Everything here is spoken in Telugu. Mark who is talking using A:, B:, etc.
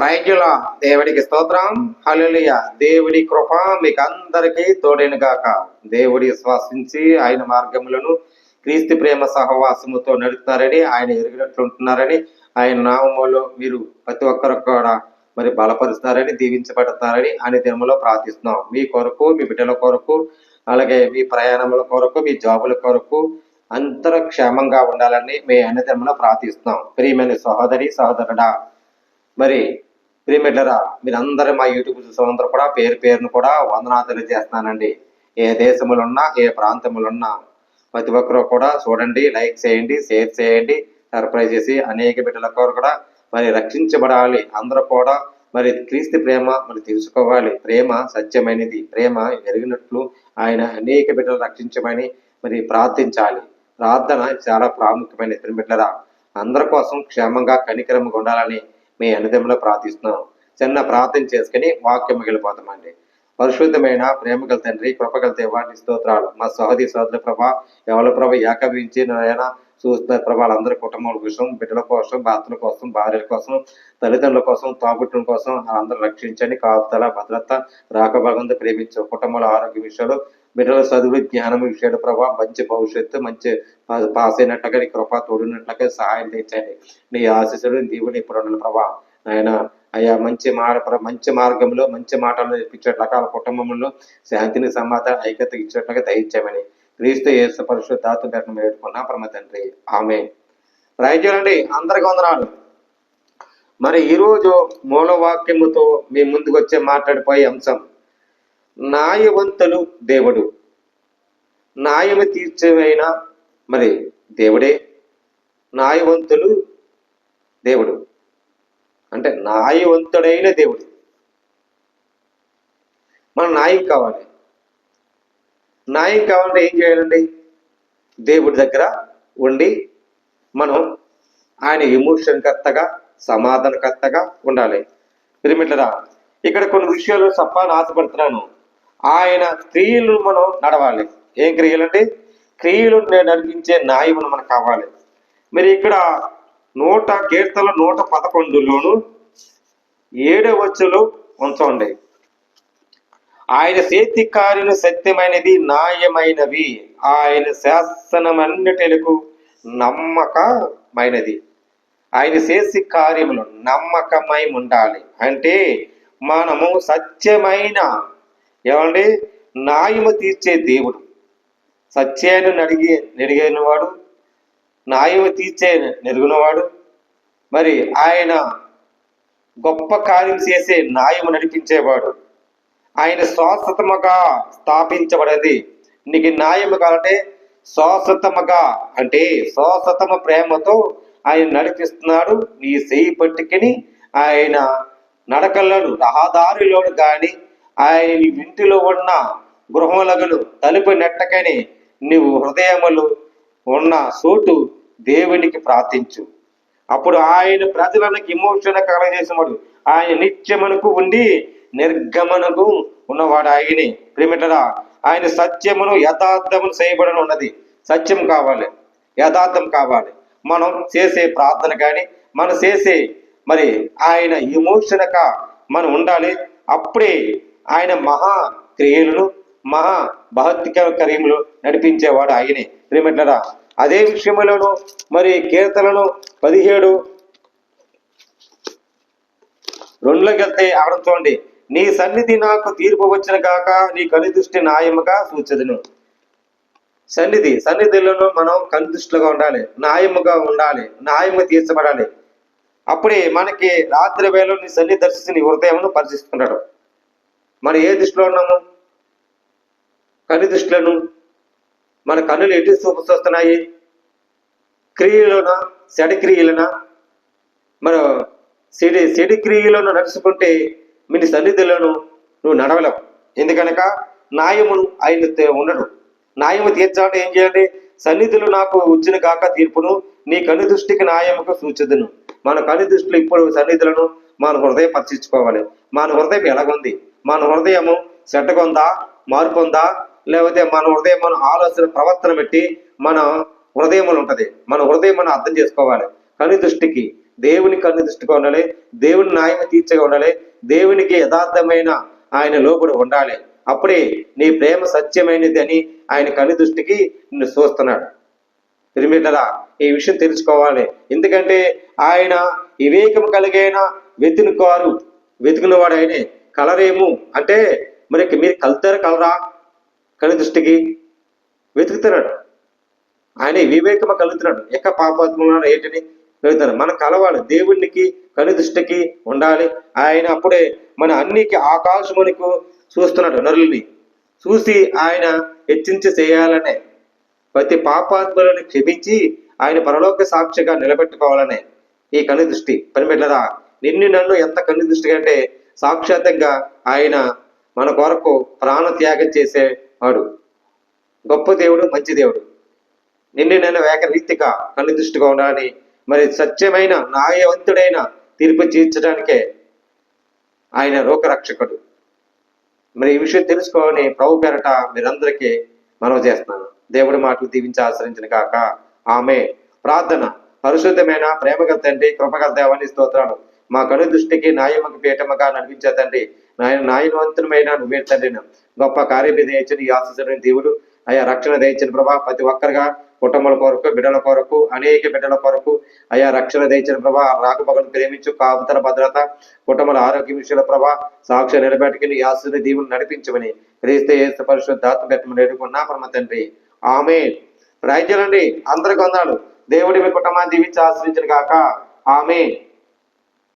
A: ప్రైజుల దేవుడికి స్తోత్రం. హలలియ దేవుడి కృప మీకు అందరికీ తోడైన గాక దేవుడి శ్వాసించి ఆయన మార్గములను క్రీస్తు ప్రేమ సహవాసముతో నడుపుతున్నారని ఆయన ఎరిగినట్లు ఉంటున్నారని ఆయన నామములో మీరు ప్రతి ఒక్కరు కూడా మరి బలపరుస్తారని దీవించబడతారని అనే దినములో ప్రార్థిస్తున్నాం. మీ కొరకు మీ బిడ్డల కొరకు అలాగే మీ ప్రయాణముల కొరకు మీ జాబుల కొరకు అందరూ క్షేమంగా ఉండాలని మీ అన్నదినములో ప్రార్థిస్తున్నాం. ప్రియమైన సహోదరి సహోదరుడా మరి ప్రియమిట్లరా మీరందరూ మా యూట్యూబ్ చూసేందరూ కూడా పేరు పేరును కూడా వందనాలు తెలియజేస్తున్నానండి. ఏ దేశములు ఉన్నా ఏ ప్రాంతములు ఉన్నా ప్రతి ఒక్కరు కూడా చూడండి లైక్ చేయండి షేర్ చేయండి సర్ప్రైజ్ చేసి అనేక బిడ్డల కూడా మరి రక్షించబడాలి. అందరూ కూడా మరి క్రీస్తు ప్రేమ మరి తెలుసుకోవాలి. ప్రేమ సత్యమైనది. ప్రేమ ఎరిగినట్లు ఆయన అనేక బిడ్డలు రక్షించమని మరి ప్రార్థించాలి. ప్రార్థన చాలా ప్రాముఖ్యమైన బిడ్డరా అందరి కోసం క్షేమంగా కనికరంగా ఉండాలని మీ అనుదయంలో ప్రార్థిస్తున్నాం చిన్న ప్రార్థన చేసుకుని వాక్యం మిగిలిపోతామండి. పరిశుద్ధమైన ప్రేమగల తండ్రి కృపగల దేవాన్ని స్తోత్రాలు. మా సహోదరి సోదరుల ప్రభ ఎవరి ప్రభ ఏకవించి నాయన చూస్తున్న ప్రభ వాళ్ళందరి కుటుంబాల కోసం బిడ్డల కోసం భర్తల కోసం భార్యల కోసం తల్లిదండ్రుల కోసం తోబుట్టుల కోసం వాళ్ళందరూ రక్షించండి. కాపుదల భద్రత రాకభాగంతో ప్రేమించు కుటుంబాల ఆరోగ్య విషయాలు బిడ్డల చదువు జ్ఞానం విషయాలు ప్రభా మంచి భవిష్యత్తు మంచి పా- పాస్ అయినట్లుగా నీ కృప తోడినట్లుగా సహాయం తెచ్చండి నీ ఆశీస్సులు దీవుని ఇప్పుడు ఉండాలి ప్రభా ఆయన అయ్యా మంచి మాట మంచి మార్గంలో మంచి మాటలు నేర్పించేట్లుగా వాళ్ళ కుటుంబంలో శాంతిని సమాధానం ఐక్యత ఇచ్చేట్లుగా దయించామని క్రీస్తు యేసు పరిశుద్ధాత్మ పేరును వేడుకున్నా పరమ తండ్రి ఆమె రైతులండి అందరికి వందనాలు మరి ఈరోజు మూలవాక్యముతో మీ ముందుకు వచ్చే మాట్లాడిపోయే అంశం న్యాయవంతులు దేవుడు. న్యాయము తీర్చమైన మరి దేవుడే. న్యాయవంతులు దేవుడు. అంటే న్యాయవంతుడైన దేవుడు. మన న్యాయం కావాలి. న్యాయం కావాలంటే ఏం చేయాలండి? దేవుడి దగ్గర ఉండి మనం ఆయన ఎమోషన్ కర్తగా సమాధానకర్తగా ఉండాలి. పిరమిట్లరా ఇక్కడ కొన్ని విషయాలు చెప్పాలని ఆశపడుతున్నాను ఆయన క్రియలు మనం నడవాలి. ఏం క్రియలు అంటే క్రియలు నడిపించే న్యాయమును మనకు కావాలి. మరి ఇక్కడ నూట కీర్తన నూట పదకొండులోను ఏడవ వచ్చులు ఉంచండి. ఆయన చేతి కార్యను సత్యమైనది న్యాయమైనవి. ఆయన శాసనమన్నిటిలకు నమ్మకమైనది. ఆయన చేసి కార్యములు నమ్మకమై ఉండాలి. అంటే మనము సత్యమైన ఏమండి? న్యాయము తీర్చే దేవుడు. సత్యాన్ని నడిగి నెడిగినవాడు న్యాయము తీర్చే నెరుగునవాడు. మరి ఆయన గొప్ప కార్యం చేసే న్యాయము నడిపించేవాడు. ఆయన శాశ్వతముగా స్థాపించబడది. నీకు న్యాయము కావాలంటే శాశ్వతముగా అంటే శాశ్వతమ ప్రేమతో ఆయన నడిపిస్తున్నాడు. నీ చేయి పట్టుకుని ఆయన నడకలను రహదారిలోను కానీ ఆయన ఇంటిలో ఉన్న గృహములగలు తలుపు నెట్టకని నీవు హృదయములు ఉన్న చోటు దేవునికి ప్రార్థించు. అప్పుడు ఆయన ప్రజలకు విమోచన కలగజేసినవాడు. ఆయన నిత్యమునకు ఉండి నిర్గమనకు ఉన్నవాడు ఆయనే. ప్రేమిటరా ఆయన సత్యమును యథార్థమును చేయబడిన ఉన్నది. సత్యం కావాలి యథార్థం కావాలి. మనం చేసే ప్రార్థన కానీ మనం చేసే మరి ఆయన ఎమోషనక మనం ఉండాలి. అప్పుడే ఆయన మహా క్రియలను మహా భౌతిక కార్యములు నడిపించేవాడు ఆయనే. ప్రేమిటరా అదే విషయంలోను మరి కీర్తనను పదిహేడు రెండులోకి వెళ్తే అక్కడ చూడండి నీ సన్నిధి నాకు తీర్పు వచ్చిన కాక నీ కనుదృష్టి న్యాయముగా సూచదును. సన్నిధి సన్నిధిలోనూ మనం కనుదృష్టిలుగా ఉండాలి న్యాయముగా ఉండాలి న్యాయముగా తీర్చబడాలి. అప్పుడే మనకి రాత్రి వేళ నీ సన్నిధి దర్శించి నీ హృదయమును పరిశీలిస్తున్నాడు మనం ఏ దృష్టిలో ఉన్నాము? కను దృష్టిలను? మన కన్నులు ఎటు చూపుస్తున్నాయి క్రియలోనా? చెడు క్రియలనా? మన సిడి చెడు క్రియలను నడుచుకుంటే మీ సన్నిధిలోను నువ్వు నడవలేవు. ఎందుకనక న్యాయమును ఆయన ఉండడు. న్యాయము తీర్చాలంటే ఏం చేయాలి? సన్నిధులు నాకు వచ్చిన కాక తీర్పును నీ కను దృష్టికి న్యాయముకు సూచదును. మన కను దృష్టిలో ఇప్పుడు సన్నిధులను మన హృదయం పరిచించుకోవాలి మన హృదయం ఎలాగుంది? మన హృదయము చెడ్డగొందా మార్పుందా లేకపోతే మన హృదయం మన ఆలోచన ప్రవర్తన పెట్టి మన హృదయములు ఉంటది. మన హృదయం మనం అర్థం చేసుకోవాలి. కను దృష్టికి దేవుని కన్ను దృష్టిగా ఉండాలి. దేవుని న్యాయం తీర్చగా ఉండాలి. దేవునికి యథార్థమైన ఆయన లోబడి ఉండాలి. అప్పుడే నీ ప్రేమ సత్యమైనది అని ఆయన కన్ను దృష్టికి నిన్ను చూస్తున్నాడు. తిరిమిటరా ఈ విషయం తెలుసుకోవాలి. ఎందుకంటే ఆయన వివేకం కలిగైన వెతునుకోరు వెతుకున్నవాడు ఆయనే. కలరేము అంటే మరి మీరు కలుతారు కలరా? కను దృష్టికి వెతుకుతున్నాడు. ఆయన వివేకమ కలుగుతున్నాడు. ఎక్క పాపాత్మలు ఏంటిని వెతుకుతున్నాడు మన కలవాలి. దేవునికి కను దృష్టికి ఉండాలి. ఆయన అప్పుడే మన అన్నికి ఆకాశమునికు చూస్తున్నాడు నరుల్ని. చూసి ఆయన హెచ్చించి చేయాలనే. ప్రతి పాపాత్మలను క్షమించి ఆయన పరలోక సాక్షిగా నిలబెట్టుకోవాలనే. ఈ కన్ను దృష్టి. పనిపెట్టరా నిన్ను నన్ను ఎంత కన్ను దృష్టిగా అంటే సాక్షాత్గా ఆయన మన కొరకు ప్రాణ త్యాగం చేసేవాడు. గొప్ప దేవుడు మంచి దేవుడు. నిన్ను నన్ను వేక రీతిగా కన్ను దృష్టిగా ఉండాలని మరి సత్యమైన న్యాయవంతుడైన తీర్పు తీర్చడానికే ఆయన రోగరక్షకుడు మరి ఈ విషయం తెలుసుకోవాలని ప్రభు పేరట మీరందరికీ మనవి చేస్తున్నాను. దేవుడి మాటలు దీవించి ఆశ్రయించిన కాక ఆమె ప్రార్థన. పరిశుద్ధమైన ప్రేమగల తండ్రి కృపగల దేవాన్ని స్తోత్రాలు. మా కను దృష్టికి నాయమకి పీఠముగా నడిపించే తండ్రి. నాయన న్యాయవంతులమైన నువ్వే తండ్రి గొప్ప కార్యమి ఈ ఆశించిన దేవుడు. అయా రక్షణ దయచిన ప్రభా ప్రతి ఒక్కరుగా కుటుంబాల కొరకు బిడ్డల కొరకు అనేక బిడ్డల కొరకు. అయా రక్షణ దయచిన ప్రభా రాకపోకను ప్రేమించు కాపుతల భద్రత కుటుంబాల ఆరోగ్య విషయాల ప్రభా సాక్ష్య నిలబెట్టుకుని ఈ ఆశించిన దీవులు నడిపించమని క్రీస్తు యేసు పరిశుద్ధాత్మ పెట్టమని వేడుకున్నా పరమ తండ్రి. ఆమె రాజ్యాలండి అందరికి వందాలు దేవుడి మీ కుటుంబాన్ని దీవించి ఆశ్రయించిన కాక ఆమె